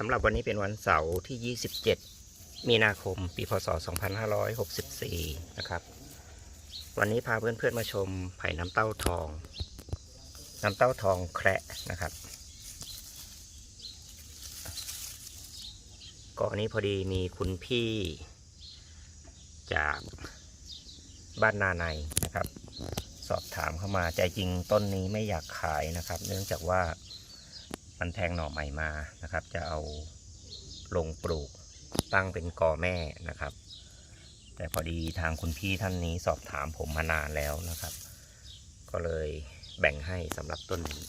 สำหรับวันนี้เป็นวันเสาร์ที่ 27 มีนาคม ปี พศ 2564 นะครับ วันนี้พาเพื่อนๆมาชมไผ่น้ำเต้าทอง น้ำเต้าทองแคระนะครับก่อนนี้พอดีมีคุณพี่จากบ้านนาในนะครับ สอบถามเข้ามาใจจริงต้นนี้ไม่อยากขายนะครับ เนื่องจากว่า มันแทงหน่อใหม่มานะครับ จะเอาลงปลูกตั้งเป็นกอแม่นะครับ แต่พอดีทางคุณพี่ท่านนี้สอบถามผมมานานแล้วนะครับ ก็เลยแบ่งให้สำหรับต้นนี้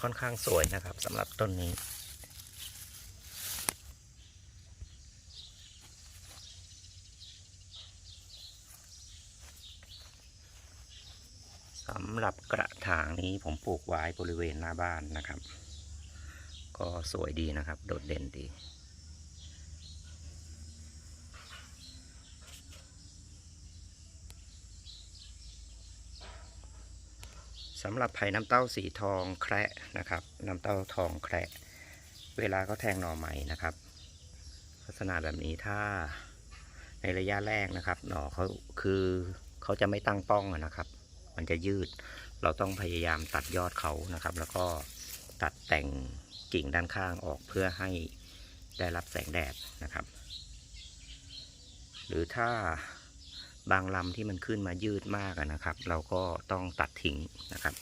ค่อนข้างสวยนะครับสำหรับต้นนี้ สำหรับกระถางนี้ผมปลูกไว้บริเวณหน้าบ้านนะครับ ก็สวยดีนะครับ โดดเด่นดีำหรับไผ่น้ำเต้าสีทองแคระนะครับ น้ำเต้าทองแคระเวลาเขาแทงหน่อใหม่นะครับ ลักษณะแบบนี้ถ้าในระยะแรกนะครับ หน่อเขาคือเขาจะไม่ตั้งป้องนะครับ มันจะยืด เราต้องพยายามตัดยอดเขานะครับ แล้วก็ตัดแต่งกิ่งด้านข้างออกเพื่อให้ได้รับแสงแดดนะครับ หรือถ้า บางลำที่มันขึ้นมายืดมากนะครับ เราก็ต้องตัดทิ้งนะครับ